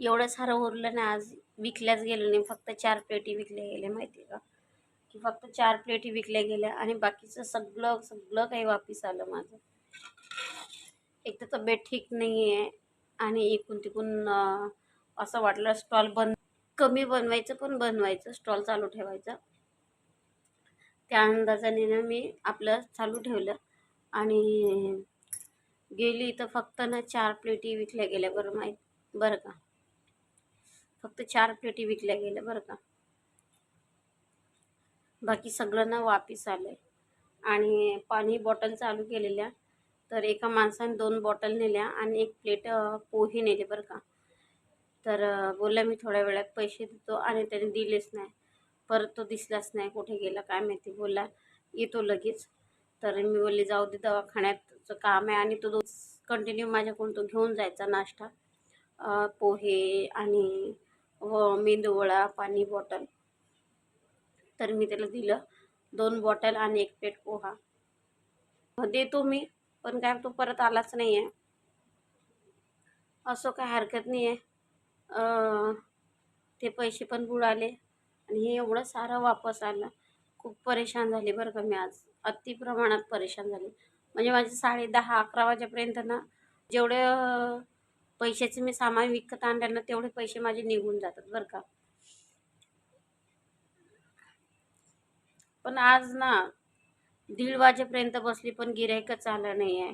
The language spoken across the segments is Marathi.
एवढं सारं उरलं ना आज विकल्याच गेलं नाही. फक्त चार प्लेटी विकल्या गेल्या माहिती आहे का? की फक्त चार प्लेटी विकल्या गेल्या आणि बाकीचं सगळं सगळं काही वापस आलं माझं. एक तर तब्येत ठीक नाही आहे आणि इकून तिकून असं वाटलं स्टॉल बंद कमी बनवायचं पण बनवायचं स्टॉल चालू ठेवायचा. त्या अंदाजाने ना मी आपलं चालू ठेवलं आणि गेली तर फक्त ना चार प्लेटी विकल्या गेल्या बरं माहीत बरं का? फक्त चार प्लेटी विकल्या गेल्या बरं का. बाकी सगळं ना वापिस आलं आहे आणि पाणी बॉटल चालू केलेल्या तर एका माणसाने दोन बॉटल नेल्या आणि एक प्लेट पोहे नेले बरं का. तर बोलला मी थोड्या वेळात पैसे देतो आणि त्याने दिलेच नाही. परत तो दिसलाच नाही कुठे गेला काय माहिती. बोलला येतो लगेच. तर मी बोलले जाऊ दे दवाखान्याचं काम आहे आणि तो दो कंटिन्यू माझ्याकडून तो घेऊन जायचा नाश्ता पोहे आणि हो, व मेंदूवडा पाणी बॉटल. तर मी त्याला दिलं. दोन बॉटल आणि एक प्लेट पोहा. देतो मी पण काय तो परत आलाच नाही आहे असं काय हरकत नाही आहे ते पैसे पण बुडाले आणि हे एवढं सारं वापस आलं. खूप परेशान झाले बरं का मी आज. अति प्रमाणात परेशान झाले. म्हणजे माझे साडे दहा अकरा वाजेपर्यंत ना जेवढे पैशाचे मी सामान विकत आणल्यानं तेवढे पैसे माझे निघून जातात बरं का. पण आज ना दीड वाजेपर्यंत बसली पण गिरायकच आलं नाही आहे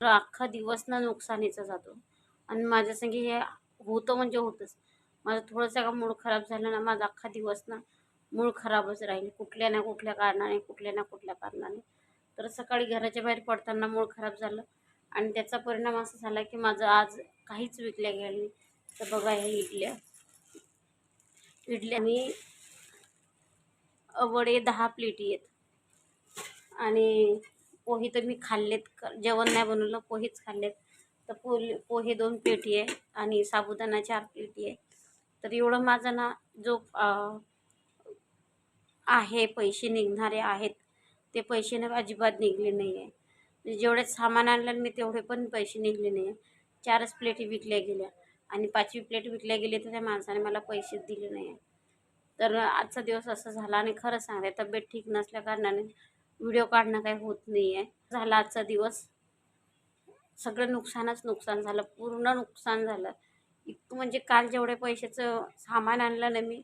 तर अख्खा दिवस ना नुकसानीचा जातो. आणि माझ्या संगे हे होतं म्हणजे होतंच. माझं थोडंसं का मूड खराब झालं ना माझा अख्खा दिवस ना मूळ खराबच राहील. कुठल्या ना कुठल्या कारणाने कुठल्या ना कुठल्या कारणाने. तर सकाळी घराच्या बाहेर पडताना मूळ खराब झालं. आणि त्याचा परिणाम असा झाला की माझं आज काहीच विकल्या गेलं तर बघा ह्या इडल्या. इडल्या आणि वडे दहा प्लेटी आहेत. आणि पोहे तर मी खाल्लेत. क- जेवण नाही बनवलं पोहेच खाल्लेत. तर पोहे पोहे दोन प्लेटी आहे आणि साबुदाणा चार प्लेटी आहे. तर एवढं माझा ना जो आहे पैसे निघणारे आहेत ते पैसे ना अजिबात निघले नाही आहे म्हणजे जेवढे सामान आणलं मी तेवढे पण पैसे निघले नाही आहे चारच प्लेटी विकल्या गेल्या. आणि पाचवी प्लेट विकल्या गेली तर त्या माणसाने मला पैसेच दिले नाही आहे तर आजचा दिवस असं झाला आणि खरं सांगते तब्येत ठीक नसल्या कारणाने व्हिडिओ काढणं काही होत नाही आहे झाला आजचा दिवस. सगळं नुकसानच नुकसान झालं. पूर्ण नुकसान झालं. इतकं म्हणजे काल जेवढे पैशाचं सामान आणलं ना मी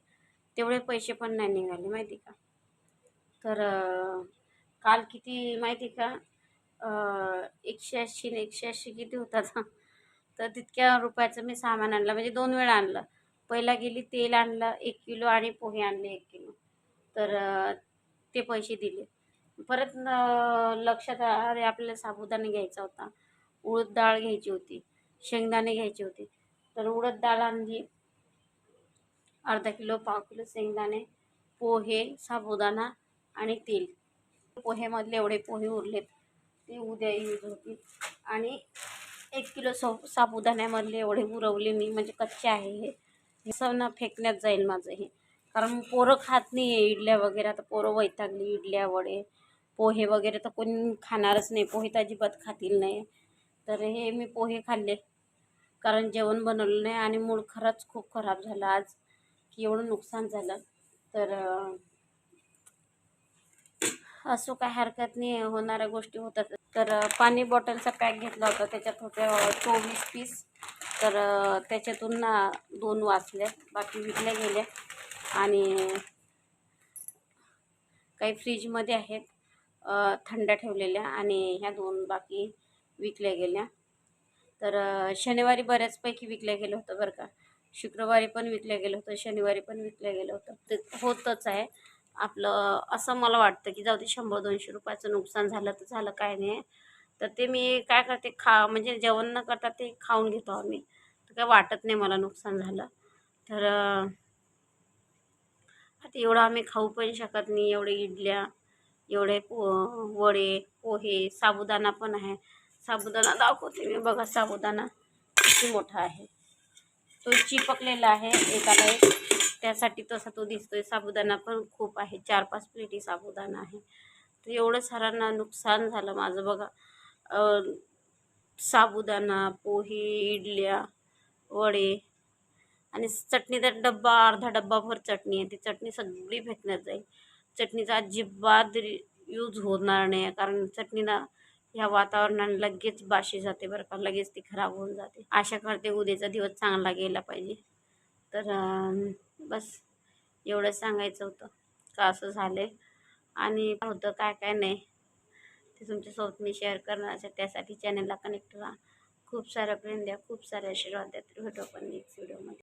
तेवढे पैसे पण नाही निघाले माहिती का? तर काल किती माहिती का? एकशे ऐंशी न एकशे ऐंशी किती होतात तर तितक्या रुपयाचं मी सामान आणलं. म्हणजे दोन वेळा आणलं. पहिला गेली तेल आणलं एक किलो आणि पोहे आणले एक किलो. तर ते पैसे दिले. परत लक्षात अरे आपल्याला साबुदाणे घ्यायचा होता. उडद डाळ घ्यायची होती. शेंगदाणे घ्यायचे होते. तर उडद डाळ आणली. अर्धा किलो पाव किलो शेंगदाणे पोहे साबुदाणा आणि तेल. पोहेमधले एवढे पोहे उरलेत. ते उद्या यूज होतील. आणि एक किलो सो साबुदाण्यामधले एवढे उरवले मी म्हणजे कच्चे आहे हे. हे ना फेकण्यात जाईल माझं हे. कारण पोरं खात नाही आहे इडल्या वगैरे आता पोरं वैतागली इडल्या वडे. पोहे वगैरे तर कोणी खाणारच नाही पोहे तर अजिबात खातील नाही. तर हे मी पोहे खाल्ले. कारण जेवण बनवलं नाही आणि मूड खरंच खूप खराब झाला आज. की एवढं नुकसान झालं. तर असो काय हरकत नाही होणाऱ्या गोष्टी होतात. तर पाणी बॉटलचा पॅक घेतला होता. त्याच्यात होते चोवीस पीस. तर त्याच्यातून ना दोन वाचले. बाकी विकल्या गेल्या आणि काही फ्रीजमध्ये आहेत थंड ठेवलेल्या आणि ह्या दोन बाकी विकल्या गेल्या. तर शनिवारी बऱ्याचपैकी विकल्या गेलं होतं बरं का. शुक्रवारी पण विकलं गेलं होतं शनिवारी पण विकलं गेलं होतं. ते होतच आहे. आपलं असं मला वाटतं की जाऊ दे शंभर दोनशे रुपयाचं नुकसान झालं तर झालं काय नाही. तर ते मी काय करते खा म्हणजे जेवण न करता ते खाऊन घेतो आम्ही. तर काय वाटत नाही मला नुकसान झालं. तर आता एवढं आम्ही खाऊ पण शकत नाही एवढे इडल्या एवढे पो वडे पोहे साबुदाणा पण आहे. साबुदाणा दाखवते मी बघा साबुदाणा किती मोठा आहे. तो चिपकलेला आहे एकाला एक. त्यासाठी तसा तो दिसतोय. साबुदाणा पण खूप आहे. चार पाच प्लेटी साबुदाणा आहे. तर एवढं सारांना नुकसान झालं माझं बघा. साबुदाणा पोहे इडल्या वडे आणि चटणीचा डब्बा अर्धा डब्बाभर चटणी आहे. ती चटणी सगळी फेकण्यात जाईल. चटणीचा अजिबात यूज होणार नाही कारण चटणीला ह्या वातावरणाने लगेच बाशी जाते बरं का. लगेच ती खराब होऊन जाते. आशा करते उद्याचा दिवस चांगला गेला पाहिजे. तर बस एवढंच सांगायचं होतं. का असं झालं आहे आणि होतं काय काय नाही. ते तुमच्यासोबत मी शेअर करणार त्यासाठी चॅनलला कनेक्ट राहा. खूप साऱ्या प्रेम द्या खूप सारे आशीर्वाद द्या. तर भेटू आपण नेक्स्ट व्हिडिओमध्ये